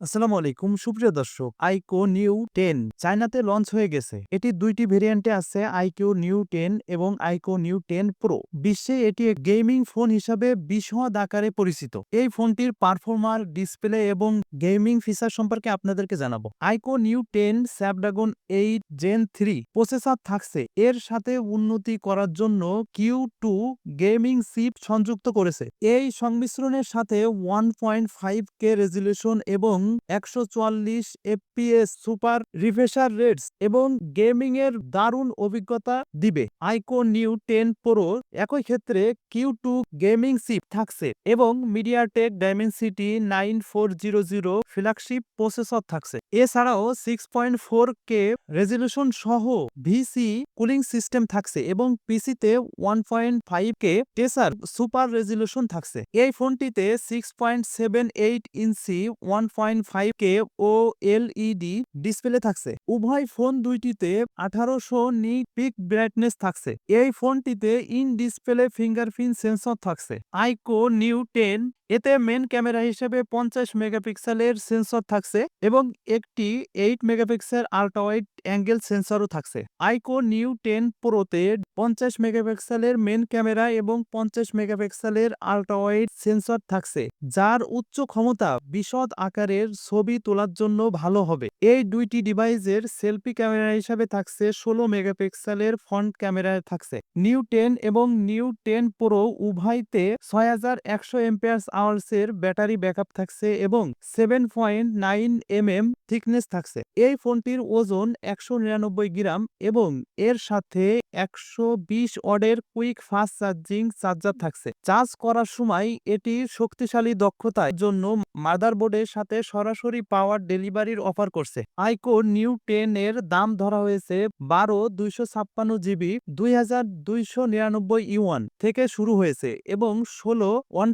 আসসালামু আলাইকুম। সুপ্রিয় দর্শক, আইকো নিউ টেন চায়নাতে লঞ্চ হয়ে গেছে। এটি দুইটি ভেরিয়েন্টে আছে, আইকো নিউ টেন এবং আইকো নিউ টেন প্রো। বিশ্বে এটি গেমিং ফোন হিসাবে বিশদ আকারে পরিচিত। এই ফোনটির পারফরমার, ডিসপ্লে এবং গেমিং ফিচার সম্পর্কে আপনাদেরকে জানাব। IQOO new ten Snapdragon eight gen three processor থাকছে। এর সাথে উন্নতি করার জন্য কিউ টু গেমিং সিপ সংযুক্ত করেছে। এই সংমিশ্রণের সাথে one point five K resolution এবং একশো চুয়াল্লিশ এফপিএস সুপার রিফ্রেশার রেটস এবং গেমিং এর দারুণ অভিজ্ঞতা দিবে। আইকো নিউ টেন প্রো একই ক্ষেত্রে কিউ টু গেমিং চিপ থাকছে এবং MediaTek Dimensity nine four zero zero flagship processor থাকছে। এছাড়াও six point four K resolution সহ ভিসি কুলিং সিস্টেম থাকছে এবং পিসিতে ওয়ান পয়েন্ট ফাইভ কে টেসার সুপার রেজলিউশন থাকছে। এই ফোনটিতে six point seven eight inch, one point five K O LED display থাকছে। উভয় ফোন দুইটিতে আঠারোশো নি পিক ব্রাইটনেস থাকছে। এই ফোনটিতে ইন ডিসপ্লে ফিঙ্গারপ্রিন্ট সেন্সর থাকছে। আইকো নিউ টেন এতে মেন ক্যামেরা হিসেবে পঞ্চাশ মেগাপিক্সেলের সেন্সর থাকছে এবং একটি eight megapixel ultra wide angle সেন্সরও থাকছে। আইকো নিউ টেন প্রোতে পঞ্চাশ মেগাপিক্সেলের মেন ক্যামেরা এবং পঞ্চাশ মেগাপিক্সেলের আল্ট্রা ওয়াইড সেন্সর থাকছে, যার উচ্চ ক্ষমতা বিশদ আকারের ছবি তোলার জন্য ভালো হবে। এই দুইটি ডিভাইসের সেলফি ক্যামেরা হিসাবে থাকছে ষোলো মেগাপিক্সেলের ফ্রন্ট ক্যামেরা থাকছে। নিউ টেন এবং নিউ টেন প্রো উভয়তে ছয় হাজার একশো এমপিয়ার্স আওয়ার্সের ব্যাটারি ব্যাকআপ থাকছে এবং seven point nine M M thickness থাকছে। এই ফোনটির ওজন একশো নিরানব্বই গ্রাম এবং এর সাথে একশো বিশ ওয়ার্ডের কুইক ফাস্ট চার্জিং চার্জার থাকছে। চার্জ করার সময় এটি শক্তিশালী দক্ষতার জন্য মাদারবোর্ডের সাথে সরাসরি পাওয়ার ডেলিভারির অফার করছে। আইকো নিউ টেন এর দাম ধরা হয়েছে বারো দুইশো ছাপ্পান্ন জিবি দুই হাজার দুইশো নিরানব্বই ইউয়ান থেকে শুরু হয়েছে এবং ষোলো ওয়ান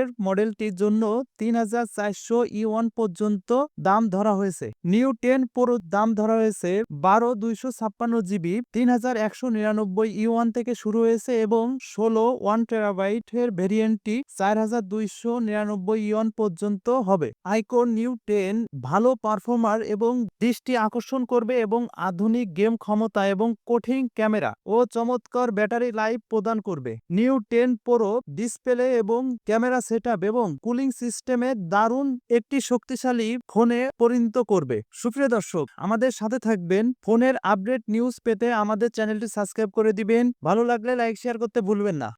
টেরাবাইটের মডেলটির জন্য তিন হাজার চারশো ইউয়ান পর্যন্ত দাম ধরা হয়েছে। নিউ টেন প্রো দাম ধরা হয়েছে বারো দুইশো ছাপ্পান্ন জিবি, তিন হাজার একশো নিরানব্বই ইউয়ান থেকে শুরু হয়েছে এবং ষোলো ওয়ান টেরাবাইটের ভেরিয়েন্টটি চার হাজার দুইশো নিরানব্বই ইউয়ান পর্যন্ত হবে। আইকন নিউ টেন ভালো পারফর্মার এবং দৃষ্টি আকর্ষণ করবে এবং আধুনিক গেম ক্ষমতা এবং কঠিন ক্যামেরা ও চমৎকার ব্যাটারি লাইফ প্রদান করবে। নিউ টেন প্রো ডিসপ্লে এবং ক্যামেরা সেটআপ এবং কুলিং সিস্টেমে দারুণ একটি শক্তিশালী ফোনে পরিণত করবে। সুপ্রিয় দর্শক, আমাদের সাথে থাকবেন ফোনের আপডেট নিউজ পেতে আমাদের চ্যানেলটি সাবস্ক্রাইব করে দিবেন। ভালো লাগলে লাইক, শেয়ার করতে ভুলবেন না।